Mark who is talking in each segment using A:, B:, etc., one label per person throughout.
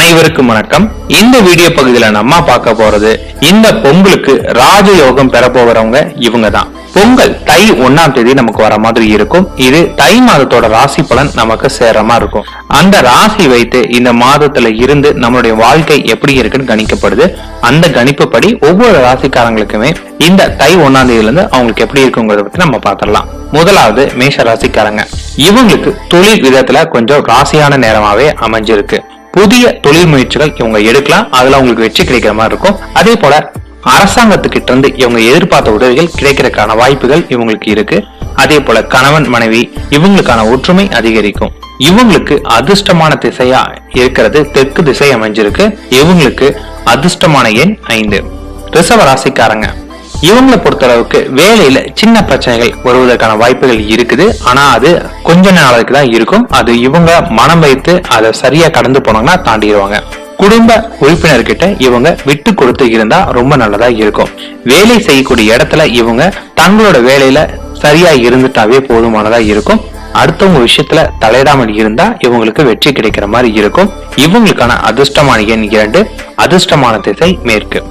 A: அனைவருக்கும் வணக்கம். இந்த வீடியோ பகுதியில நம்ம பார்க்க போறது இந்த பொங்கலுக்கு ராஜயோகம் பெற போகிறவங்க இவங்க தான் பொங்கல் தை ஒண்ணாம் தேதி நமக்கு வர மாதிரி இருக்கும். இது தை மாதத்தோட ராசி பலன் நமக்கு சேரமா மாதிரி இருக்கும். அந்த ராசி வைத்து இந்த மாதத்துல இருந்து நம்மளுடைய வாழ்க்கை எப்படி இருக்குன்னு கணிக்கப்படுது. அந்த கணிப்புப்படி ஒவ்வொரு ராசிக்காரங்களுக்குமே இந்த தை ஒண்ணாம் தேதியில இருந்து அவங்களுக்கு எப்படி இருக்குங்கிறத பத்தி நம்ம பாத்திரலாம் முதலாவது மேஷ ராசிக்காரங்க. இவங்களுக்கு தொழில் விதத்துல கொஞ்சம் ராசியான நேரமாவே அமைஞ்சிருக்கு. புதிய தொழில் முயற்சிகள் இவங்க எடுக்கலாம். அதுல அவங்களுக்கு வெற்றி கிடைக்கிற மாதிரி இருக்கும். அதே போல அரசாங்கத்துக்கிட்ட இருந்து இவங்க எதிர்பார்த்த உதவிகள் கிடைக்கிறதுக்கான வாய்ப்புகள் இவங்களுக்கு இருக்கு. அதே போல கணவன் மனைவி இவங்களுக்கான ஒற்றுமை அதிகரிக்கும். இவங்களுக்கு அதிர்ஷ்டமான திசையா இருக்கிறது தெற்கு திசை அமைஞ்சிருக்கு. இவங்களுக்கு அதிர்ஷ்டமான எண் ஐந்து. ரிசவ ராசிக்காரங்க. இவங்களை பொறுத்தளவுக்கு வேலையில சின்ன பிரச்சனைகள் வருவதற்கான வாய்ப்புகள் இருக்குது. ஆனா அது கொஞ்ச நாளுக்கு தான் இருக்கும். அது இவங்க மனம் வைத்து அதை சரியா கடந்து போனாங்கன்னா தாண்டிடுவாங்க. குடும்ப உறுப்பினர்கிட்ட இவங்க விட்டு கொடுத்து இருந்தா ரொம்ப நல்லதா இருக்கும். வேலை செய்யக்கூடிய இடத்துல இவங்க தங்களோட வேலையில சரியா இருந்துட்டாவே போதுமானதா இருக்கும். அடுத்தவங்க விஷயத்துல தலையிடாமல் இருந்தா இவங்களுக்கு வெற்றி கிடைக்கிற மாதிரி இருக்கும். இவங்களுக்கான அதிர்ஷ்டமான எண் இரண்டு அதிர்ஷ்டமான திசை மேற்கு.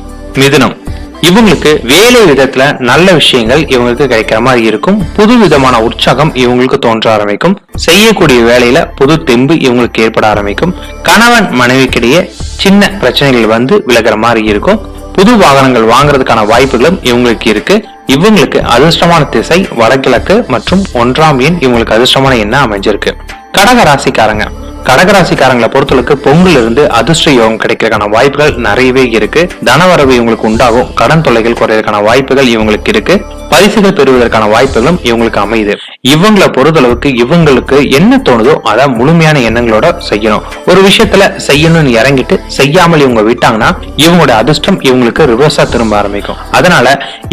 A: மிதுனம். இவங்களுக்கு வேலை விதத்துல நல்ல விஷயங்கள் இவங்களுக்கு கிடைக்கிற மாதிரி இருக்கும். புது விதமான உற்சாகம் இவங்களுக்கு தோன்ற ஆரம்பிக்கும். செய்யக்கூடிய வேலையில புது தெம்பு இவங்களுக்கு ஏற்பட ஆரம்பிக்கும். கணவன் மனைவிக்கிடையே சின்ன பிரச்சனைகள் வந்து விலகிற மாதிரி இருக்கும். புது வாகனங்கள் வாங்குறதுக்கான வாய்ப்புகளும் இவங்களுக்கு இருக்கு. இவங்களுக்கு அதிர்ஷ்டமான திசை வடகிழக்கு மற்றும் ஒன்றாம் எண் இவங்களுக்கு அதிர்ஷ்டமான எண்ணா அமைஞ்சிருக்கு. கடக ராசிக்காரங்க கடகராசிக்காரங்களை பொறுத்தளவுக்கு பொங்கல் இருந்து அதிர்ஷ்ட யோகம் கிடைக்கிறதுக்கான வாய்ப்புகள் நிறையவே இருக்கு. தனவரவு இவங்களுக்கு உண்டாகும். கடன் தொல்லைகள் குறையறதுக்கான வாய்ப்புகள் இவங்களுக்கு இருக்கு. பரிசுகள் பெறுவதற்கான வாய்ப்புகளும் இவங்களுக்கு அமையுது. இவங்களை பொறுத்தளவுக்கு இவங்களுக்கு என்ன தோணுதோ அதை முழுமையான எண்ணங்களோட செய்யணும். ஒரு விஷயத்துல செய்யணும்னு இறங்கிட்டு செய்யாமல் இவங்க விட்டாங்கன்னா இவங்களோட அதிர்ஷ்டம் இவங்களுக்கு ரிவர்ஸா திரும்ப ஆரம்பிக்கும். அதனால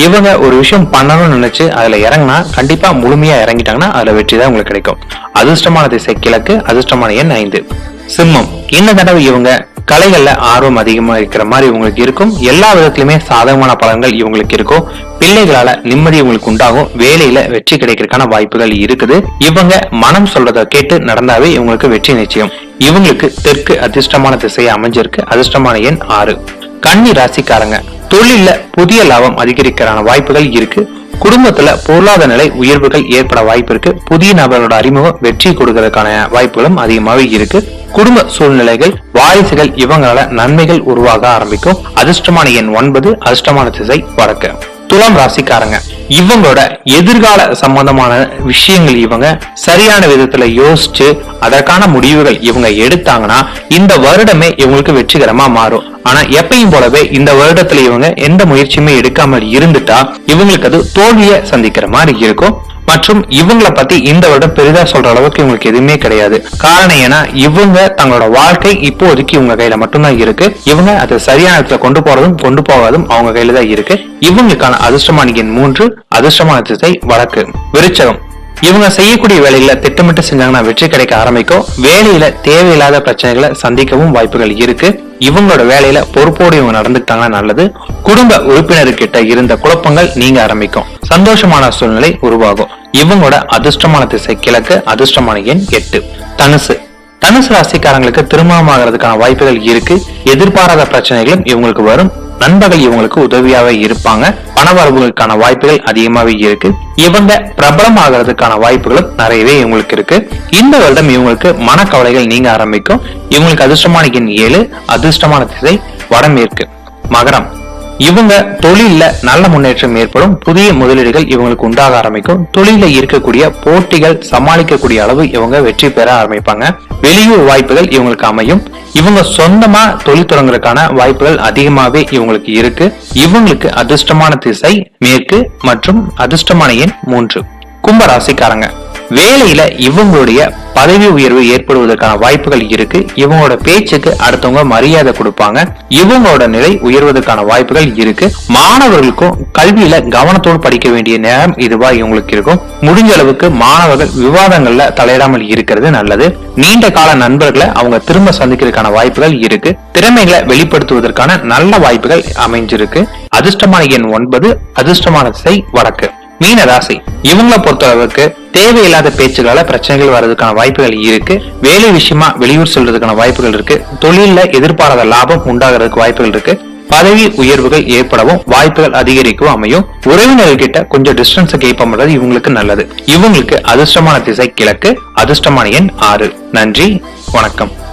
A: இவங்க ஒரு விஷயம் பண்ணணும்னு நினைச்சு அதுல இறங்கினா கண்டிப்பா முழுமையா இறங்கிட்டாங்கன்னா அதுல வெற்றி தான் உங்களுக்கு கிடைக்கும். அதிர்ஷ்டமான திசை கிழக்கு அதிர்ஷ்டமான எண் ஐந்து. சிம்மம். இந்த தடவை இவங்க கலைகள்ல ஆர்வம் அதிகமா இருக்கிற மாதிரி இவங்களுக்கு இருக்கும். எல்லா விதத்திலுமே சாதகமான பலன்கள் இவங்களுக்கு இருக்கும். பிள்ளைகளால நிம்மதி இவங்களுக்கு உண்டாகும். வேலையில வெற்றி கிடைக்கிறதுக்கான வாய்ப்புகள் இருக்குது. இவங்க மனம் சொல்றத கேட்டு நடந்தாவே இவங்களுக்கு வெற்றி நிச்சயம். இவங்களுக்கு தெற்கு அதிர்ஷ்டமான திசையை அமைஞ்சிருக்கு. அதிர்ஷ்டமான எண் ஆறு. கன்னி ராசிக்காரங்க. தொழில்ல புதிய லாபம் அதிகரிக்கிறான வாய்ப்புகள் இருக்கு. குடும்பத்துல பொருளாதார நிலை உயர்வுகள் ஏற்பட வாய்ப்பு இருக்கு. புதிய நபர்களோட அறிமுகம் வெற்றி கொடுக்கறதுக்கான வாய்ப்புகளும் அதிகமாவே இருக்கு. குடும்ப சூழ்நிலைகள் வாரிசுகள் இவங்களால நன்மைகள் உருவாக ஆரம்பிக்கும். அதிர்ஷ்டமான எண் ஒன்பது அதிர்ஷ்டமான திசை வடக்கு. துலாம் ராசிக்காரங்க இவங்களோட எதிர்கால சம்பந்தமான விஷயங்கள் இவங்க சரியான விதத்துல யோசிச்சு அதற்கான முடிவுகள் இவங்க எடுத்தாங்கன்னா இந்த வருடமே இவங்களுக்கு வெற்றிகரமா மாறும். ஆனா எப்பயும் போலவே இந்த வருடத்துல இவங்க எந்த முயற்சியுமே எடுக்காமல் இருந்துட்டா இவங்களுக்கு அது தோல்வியை சந்திக்கிற மாதிரி இருக்கும். மற்றும் இவங்கள பத்தி இந்த வருடம் பெரிதா சொல்ற அளவுக்கு இவங்களுக்கு எதுவுமே கிடையாது. காரணம் ஏன்னா இவங்க தங்களோட வாழ்க்கை இப்போதைக்கு இவங்க கையில மட்டும்தான் இருக்கு. இவங்க அதை சரியான இடத்துல கொண்டு போறதும் கொண்டு போகாதும் அவங்க கையில தான் இருக்கு. இவங்களுக்கான அதிர்ஷ்டமான எண் மூன்று அதிர்ஷ்டமான திசை வடக்கு. விருச்சகம். இவங்க செய்யக்கூடிய வேலைகளை திட்டமிட்டு செஞ்சாங்கன்னா வெற்றி கிடைக்க ஆரம்பிக்கும். வேலையில தேவையில்லாத பிரச்சனைகளை சந்திக்கவும் வாய்ப்புகள் இருக்கு. இவங்களோட வேலையில பொறுப்போடு இவங்க நடந்துட்டாங்கன்னா நல்லது. குடும்ப உறுப்பினர்கிட்ட இருந்த குழப்பங்கள் நீங்க ஆரம்பிக்கும். சந்தோஷமான சூழ்நிலை உருவாகும். இவங்களோட அதிர்ஷ்டமான திசை கிழக்கு அதிர்ஷ்டமான எண் எட்டு. தனுசு. தனுசு ராசிக்காரங்களுக்கு திருமணம் ஆகிறதுக்கான வாய்ப்புகள் இருக்கு. எதிர்பாராத பிரச்சனைகளும் இவங்களுக்கு வரும். நண்பர்கள் இவங்களுக்கு உதவியாவே இருப்பாங்க. பணவரவுகளுக்கான வாய்ப்புகள் அதிகமாவே இருக்கு. இவங்க பிரபலம் ஆகிறதுக்கான வாய்ப்புகளும் நிறையவே இவங்களுக்கு இருக்கு. இந்த வருடம் இவங்களுக்கு மனக்கவலைகள் நீங்க ஆரம்பிக்கும். இவங்களுக்கு அதிர்ஷ்டமான எண் ஏழு அதிர்ஷ்டமான திசை வடமேற்கு மகரம். இவங்க தொழில நல்ல முன்னேற்றம் ஏற்படும். புதிய முதலீடுகள் இவங்களுக்கு உண்டாக ஆரம்பிக்கும். தொழில இருக்கக்கூடிய போட்டிகள் சமாளிக்கக்கூடிய அளவு இவங்க வெற்றி பெற ஆரம்பிப்பாங்க. வெளியூர் வாய்ப்புகள் இவங்களுக்கு அமையும். இவங்க சொந்தமா தொழில் தொடங்குறதுக்கான வாய்ப்புகள் அதிகமாவே இவங்களுக்கு இருக்கு. இவங்களுக்கு அதிர்ஷ்டமான திசை மேற்கு மற்றும் அதிர்ஷ்டமான எண் மூன்று. கும்ப ராசிக்காரங்க வேலையில இவங்களுடைய பதவி உயர்வு ஏற்படுவதற்கான வாய்ப்புகள் இருக்கு. இவங்களோட பேச்சுக்கு அடுத்தவங்க மரியாதை கொடுப்பாங்க. இவங்களோட நிலை உயர்வதற்கான வாய்ப்புகள் இருக்கு. மாணவர்களுக்கும் கல்வியில கவனத்தோடு படிக்க வேண்டிய நேரம் இதுவா இவங்களுக்கு இருக்கும். முடிஞ்ச அளவுக்கு மாணவர்கள் விவாதங்கள்ல தலையிடாமல் இருக்கிறது நல்லது. நீண்ட கால நண்பர்களை அவங்க திரும்ப சந்திக்கிறதுக்கான வாய்ப்புகள் இருக்கு. திறமைகளை வெளிப்படுத்துவதற்கான நல்ல வாய்ப்புகள் அமைஞ்சிருக்கு. அதிர்ஷ்டமான எண் ஒன்பது அதிர்ஷ்டமான செய் வடக்கு. மீன ராசி இவங்களை பொறுத்தளவுக்கு தேவையில்லாத பேச்சுகளால பிரச்சனைகள் வர்றதுக்கான வாய்ப்புகள் இருக்கு. வேலை விஷயமா வெளியூர் செல்றதுக்கான வாய்ப்புகள் இருக்கு. தொழில்ல எதிர்பாராத லாபம் உண்டாகிறதுக்கு வாய்ப்புகள் இருக்கு. பதவி உயர்வுகள் ஏற்படவும் வாய்ப்புகள் அதிகரிக்கவும் அமையும். உறவினர்கள் கிட்ட கொஞ்சம் டிஸ்டன்ஸ் கீப் பண்றது இவங்களுக்கு நல்லது. இவங்களுக்கு அதிர்ஷ்டமான திசை கிழக்கு அதிர்ஷ்டமான எண் ஆறு. நன்றி வணக்கம்.